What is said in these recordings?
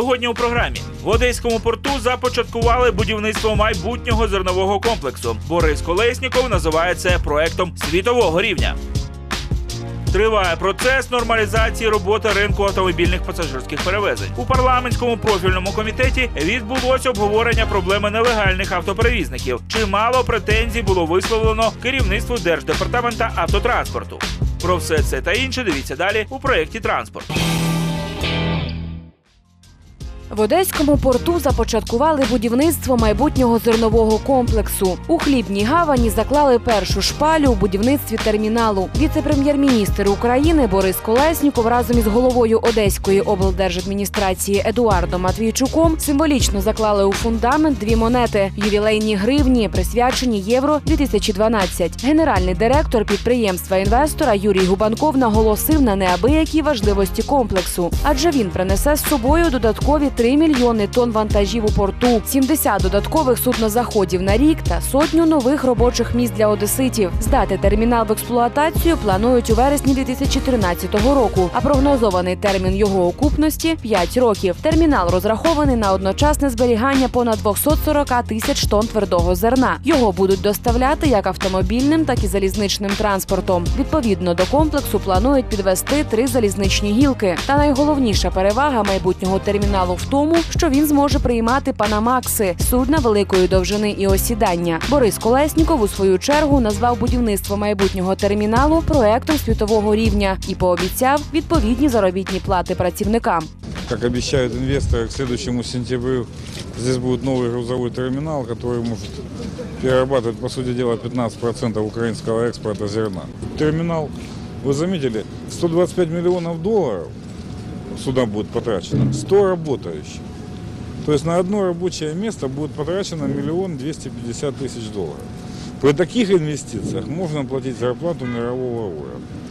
Сьогодні у програмі в Одеському порту започаткували будівництво майбутнього зернового комплексу. Борис Колесніков називає це проектом світового рівня. Триває процес нормалізації роботи ринку автомобільних пасажирських перевезень. У парламентському профільному комітеті відбулося обговорення проблеми нелегальних автоперевізників. Чимало претензій було висловлено керівництву Держдепартамента автотранспорту. Про все це та інше дивіться далі у проєкті транспорт. В Одеському порту започаткували будівництво майбутнього зернового комплексу. У хлібній гавані заклали першу шпалю у будівництві терміналу. Віце-прем'єр-міністр України Борис Колесніков разом із головою Одеської облдержадміністрації Едуардом Матвійчуком символічно заклали у фундамент дві монети ювілейні гривні, присвячені Євро 2012 Генеральний директор підприємства інвестора Юрій Губанков наголосив на неабиякій важливості комплексу, адже він принесе з собою додаткові 3 мільйони тонн вантажів у порту, 70 додаткових суднозаходів на рік та сотню нових робочих місць для одеситів. Здати термінал в експлуатацію планують у вересні 2013 року. А прогнозований термін його окупності 5 років. Термінал розрахований на одночасне зберігання понад 240 тисяч тонн твердого зерна. Його будуть доставляти як автомобільним, так і залізничним транспортом. Відповідно до комплексу планують підвести три залізничні гілки. Та найголовніша перевага майбутнього терміналу в тому, що він зможе приймати панамакси судна великої довжини і осідання. Борис Колесніков у свою чергу назвав будівництво майбутнього терміналу проектом світового рівня і пообіцяв відповідні заробітні плати працівникам. Как обещают инвесторы, к следующему сентябрю здесь будет новый грузовой терминал, который может перерабатывать, по сути дела, 15% украинского экспорта зерна. Терминал, вы заметили, 125 миллионов долларов сюда будет потрачено, 100 работающих. То есть на одно рабочее место будет потрачено миллион двести пятьдесят тысяч долларов. При таких инвестициях можно платить зарплату мирового уровня.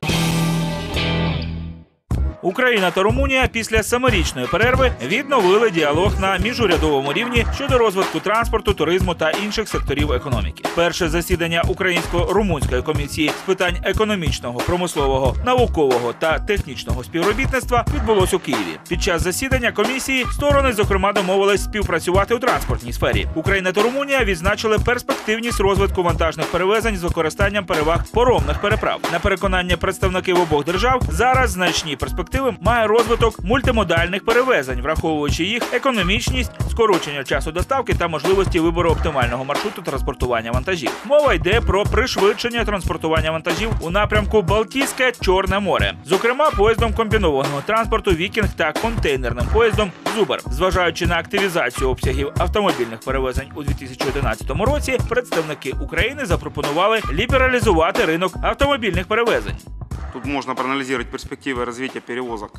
Україна та Румунія після семирічної перерви відновили діалог на міжурядовому рівні щодо розвитку транспорту, туризму та інших секторів економіки. Перше засідання українсько-румунської комісії з питань економічного, промислового, наукового та технічного співробітництва відбулось у Києві. Під час засідання комісії сторони, зокрема, домовились співпрацювати у транспортній сфері. Україна та Румунія відзначили перспективність розвитку вантажних перевезень з використанням переваг поромних переправ. На переконання представників обох держав зараз значні перспективи має розвиток мультимодальних перевезень, враховуючи їх економічність, скорочення часу доставки та можливості вибору оптимального маршруту транспортування вантажів. Мова йде про пришвидшення транспортування вантажів у напрямку Балтійське Чорне море, зокрема поїздом комбінованого транспорту Вікінг та контейнерним поїздом Зубер. Зважаючи на активізацію обсягів автомобільних перевезень у 2011 році, представники України запропонували лібералізувати ринок автомобільних перевезень. Тут можно проанализировать перспективы развития перевозок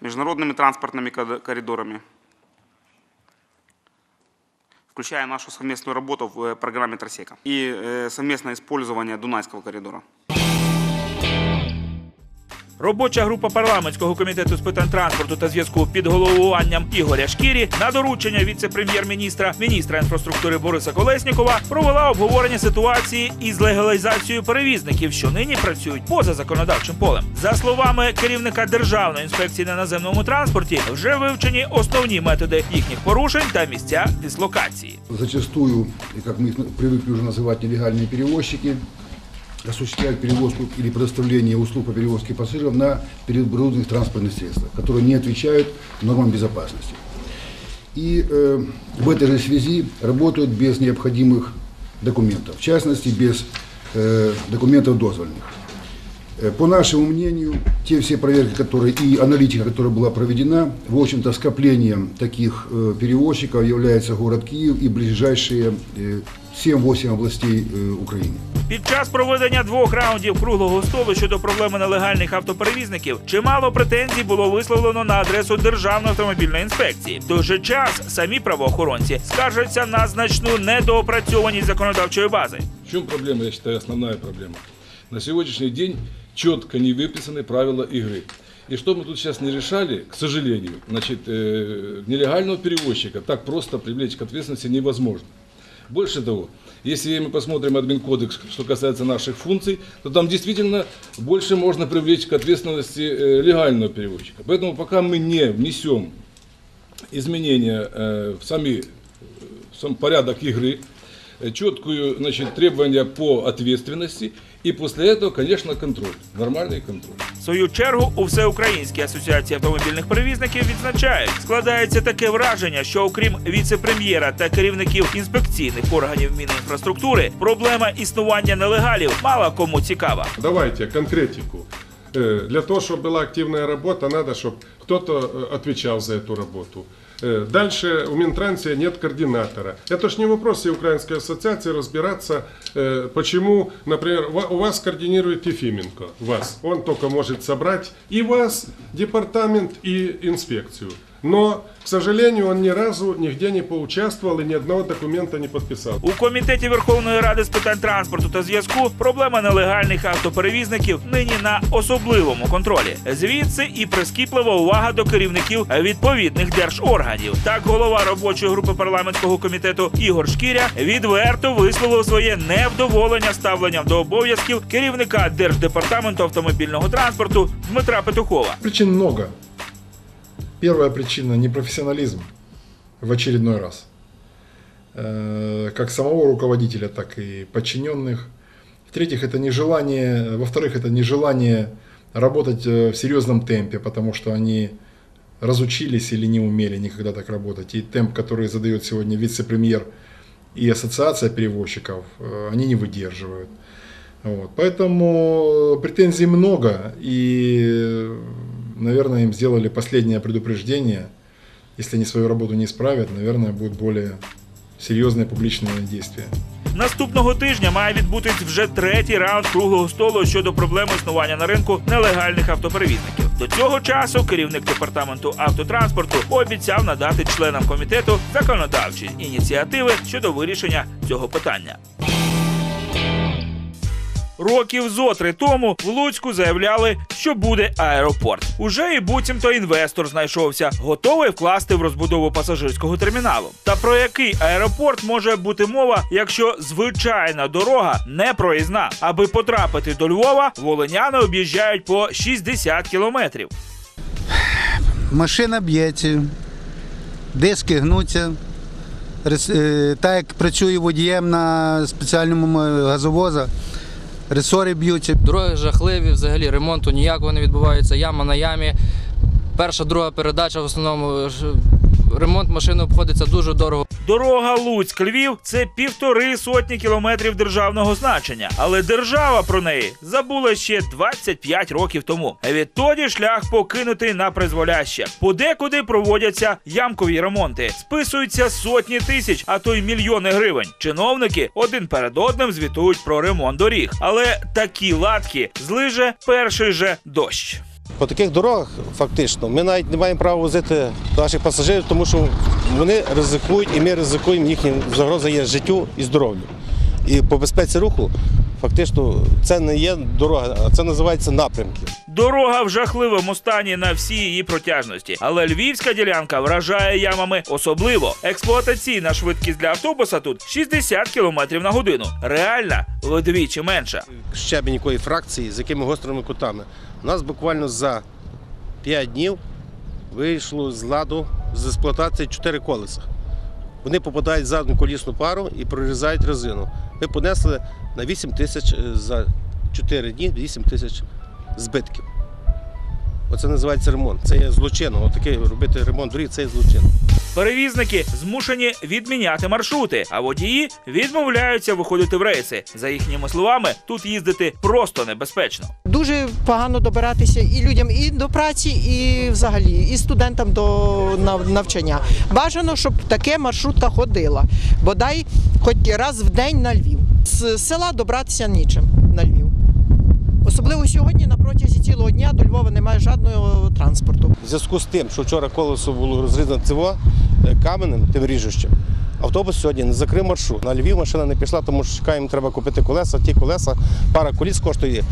международными транспортными коридорами, включая нашу совместную работу в э, программе Тросека и э, совместное использование Дунайского коридора. Робоча група парламентського комітету з питань транспорту та зв'язку під головуванням Ігоря Шкірі на доручення віце-прем'єр-міністра, міністра інфраструктури Бориса Колеснікова провела обговорення ситуації із легалізацією перевізників, що нині працюють поза законодавчим полем. За словами керівника Державної інспекції на наземному транспорті, вже вивчені основні методи їхніх порушень та місця дислокації. Зачастую, и как мы их привыкли уже называть, нелегальные перевозчики осуществляют перевозку или предоставление услуг по перевозке пассажиров на перегруженных транспортных средствах, которые не отвечают нормам безопасности. И э, в этой же связи работают без необходимых документов, в частности, без э, документов дозвольных. Э, По нашему мнению, те все проверки, которые и аналитика, которая была проведена, в общем-то, скоплением таких э, перевозчиков является город Киев и ближайшие э, 7-8 областей э, Украины. Під час проведення двох раундів круглого столу щодо проблеми нелегальних автоперевізників чимало претензій було висловлено на адресу Державної автомобільної інспекції. В той же час самі правоохоронці скаржаться на значну недоопрацьованість законодавчої бази. В чем проблема, я считаю, основная проблема? На сегодняшний день Четко не выписаны правила игры. И что мы тут сейчас не решали, к сожалению, значит, э, нелегального перевозчика так просто привлечь к ответственности невозможно. Больше того, если мы посмотрим админкодекс, что касается наших функций, то там действительно больше можно привлечь к ответственности э, легального перевозчика. Поэтому пока мы не внесем изменения э, в сами э, в сам порядок игры, э, четкую, значит, требования по ответственности и после этого, конечно, контроль, нормальный контроль. В свою чергу у Всеукраїнській асоціації автомобільних перевізників відзначають, складається таке враження, що окрім віце-прем'єра та керівників інспекційних органів Мінінфраструктури, проблема існування нелегалів мало кому цікава. Давайте конкретику. Э, Для того, чтобы была активная работа, надо, чтобы кто-то э, отвечал за эту работу. Э, Дальше у Минтрансе нет координатора. Это ж не вопрос всей Украинской ассоциации разбираться, э, почему, например, ва- у вас координирует Ефименко, вас. Он только может собрать и вас, департамент, и инспекцию. Но, к сожалению, он ни разу нигде не поучаствовал и ни одного документа не подписал. У комітеті Верховної Ради з питань транспорту та зв'язку проблема нелегальних автоперевізників нині на особливому контролі. Звідси і прискіплива увага до керівників відповідних держорганів. Так, голова робочої групи парламентського комітету Ігор Шкіря відверто висловив своє невдоволення ставленням до обов'язків керівника держдепартаменту автомобільного транспорту Дмитра Петухова. Причин много. Первая причина – непрофессионализм в очередной раз. Э, Как самого руководителя, так и подчиненных. В-третьих, это нежелание, во-вторых, это нежелание работать э, в серьезном темпе, потому что они разучились или не умели никогда так работать. И темп, который задает сегодня вице-премьер и ассоциация перевозчиков, э, они не выдерживают. Вот. Поэтому претензий много, и, наверное, им сделали последнее предупреждение. Если они свою работу не исправят, наверное, будет более серьезные публичные действия. Наступного тижня має відбутись вже третій раунд круглого столу щодо проблеми існування на ринку нелегальних автоперевізників. До цього часу керівник департаменту автотранспорту обіцяв надати членам комітету законодавчі ініціативи щодо вирішення цього питання. Років зо три тому в Луцьку заявляли, що буде аеропорт. Уже і буцімто інвестор знайшовся, готовий вкласти в розбудову пасажирського терміналу. Та про який аеропорт може бути мова, якщо звичайна дорога не проїзна? Аби потрапити до Львова, волиняни об'їжджають по 60 кілометрів. машина б'ється, диски гнуться. Е, Так як працюю водієм на спеціальному м- газовоза, ресори б'ються. Дороги жахливі, взагалі ремонту ніякого не відбувається. Яма на ямі. Перша, друга передача в основному ремонт машини обходиться дуже дорого. Дорога Луцьк-Львів це півтори сотні кілометрів державного значення, але держава про неї забула ще 25 років тому. Відтоді шлях покинутий на призволяще. Подекуди проводяться ямкові ремонти, списуються сотні тисяч, а то й мільйони гривень. Чиновники один перед одним звітують про ремонт доріг, але такі латки злиже перший же дощ. По таких дорогах фактично ми навіть не маємо права возити наших пасажирів, тому що вони ризикують і ми ризикуємо, їхня загроза є життю і здоров'ю. І по безпеці руху фактично це не є дорога, а це називається напрямки. Дорога в жахливому стані на всій її протяжності, але львівська ділянка вражає ямами особливо. Експлуатаційна швидкість для автобуса тут 60 км на годину. Реальна вдвічі менша. Щебень якої фракції з якими гострими кутами. У нас буквально за 5 днів вийшло з ладу з експлуатації 4 колеса. Вони попадають в задню колісну пару і прорізають резину. Ми понесли на 8 тисяч е, за 4 дні 8 тисяч збитків. Оце називається ремонт. Це є злочин. Отакий робити ремонт доріг це є злочин. Перевізники змушені відміняти маршрути, а водії відмовляються виходити в рейси. За їхніми словами, тут їздити просто небезпечно. Дуже погано добиратися і людям і до праці, і взагалі, і студентам до навчання. Бажано, щоб таке маршрутка ходила, бодай хоч раз в день на Львів. З села добратися нічим на Львів. Особливо сьогодні на протязі цілого дня до Львова немає жодного транспорту. В зв'язку з тим, що вчора колесо було розрізано циво е, каменем, тим ріжущим, автобус сьогодні не закрив маршрут. На Львів машина не пішла, тому що чекаємо, треба купити колеса. Ті колеса, пара коліс коштує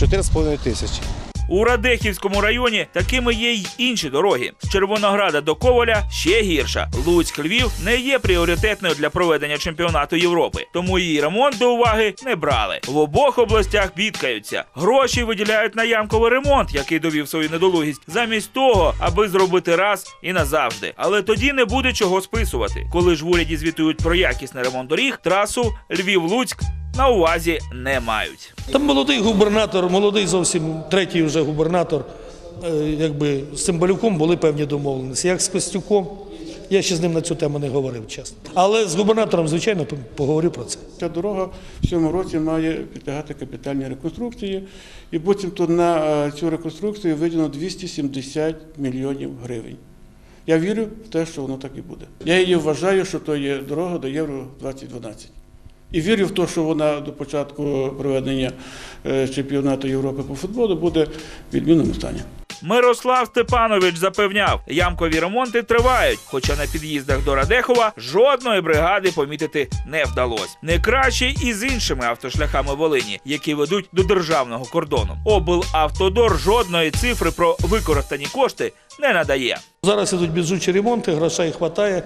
4,5 тисячі. У Радехівському районі такими є й інші дороги. З Червонограда до Коваля ще гірша. Луцьк Львів не є пріоритетною для проведення чемпіонату Європи, тому її ремонт до уваги не брали. В обох областях бідкаються. Гроші виділяють на ямковий ремонт, який довів свою недолугість, замість того, аби зробити раз і назавжди. Але тоді не буде чого списувати. Коли ж в уряді звітують про якісний ремонт доріг, трасу Львів-Луцьк на увазі не мають. Там молодий губернатор, молодий зовсім третій вже губернатор, е, якби з Цимбалюком були певні домовленості. Як з Костюком, я ще з ним на цю тему не говорив, чесно. Але з губернатором, звичайно, поговорю про це. Ця дорога в цьому році має підлягати капітальній реконструкції, і потім то на е, цю реконструкцію виділено 270 мільйонів гривень. Я вірю в те, що воно так і буде. Я її вважаю, що то є дорога до Євро 2012. І вірю в те, що вона до початку проведення е, чемпіонату Європи по футболу буде в відмінному стані. Мирослав Степанович запевняв, ямкові ремонти тривають, хоча на під'їздах до Радехова жодної бригади помітити не вдалось. Не краще і з іншими автошляхами Волині, які ведуть до державного кордону. Облавтодор жодної цифри про використані кошти не надає. Зараз ідуть біжучі ремонти, грошей вистачає,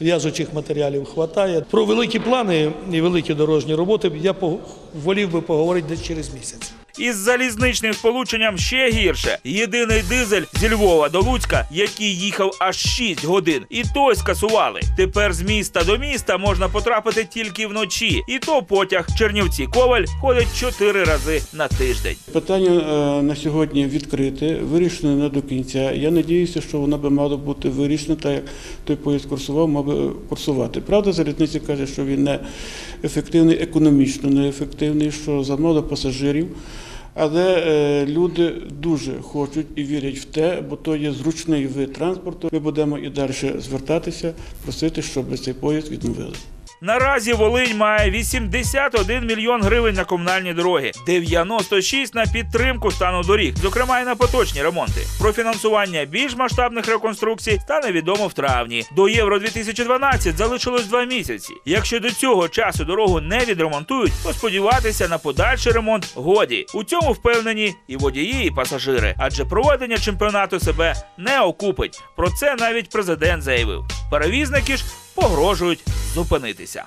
в'яжучих матеріалів вистачає. Про великі плани і великі дорожні роботи я волів би поговорити десь через місяць. Із залізничним сполученням ще гірше. Єдиний дизель зі Львова до Луцька, який їхав аж 6 годин, і той скасували. Тепер з міста до міста можна потрапити тільки вночі, і то потяг Чернівці Коваль ходить 4 рази на тиждень. Питання е, на сьогодні відкрите, вирішено не до кінця. Я надіюся, що воно би мало бути вирішено, так як той поїзд курсував, мав би курсувати. Правда, залізниця каже, що він не ефективний, економічно неефективний, що замало пасажирів. Але е, люди дуже хочуть і вірять в те, бо то є зручний вид транспорту. Ми будемо і далі звертатися, просити, щоб цей поїзд відновили. Наразі Волинь має 81 мільйон гривень на комунальні дороги, 96 на підтримку стану доріг, зокрема і на поточні ремонти. Про фінансування більш масштабних реконструкцій стане відомо в травні. До Євро 2012 залишилось два місяці. Якщо до цього часу дорогу не відремонтують, то сподіватися на подальший ремонт годі. У цьому впевнені і водії, і пасажири, адже проведення чемпіонату себе не окупить. Про це навіть президент заявив. Перевізники ж погрожують зупинитися.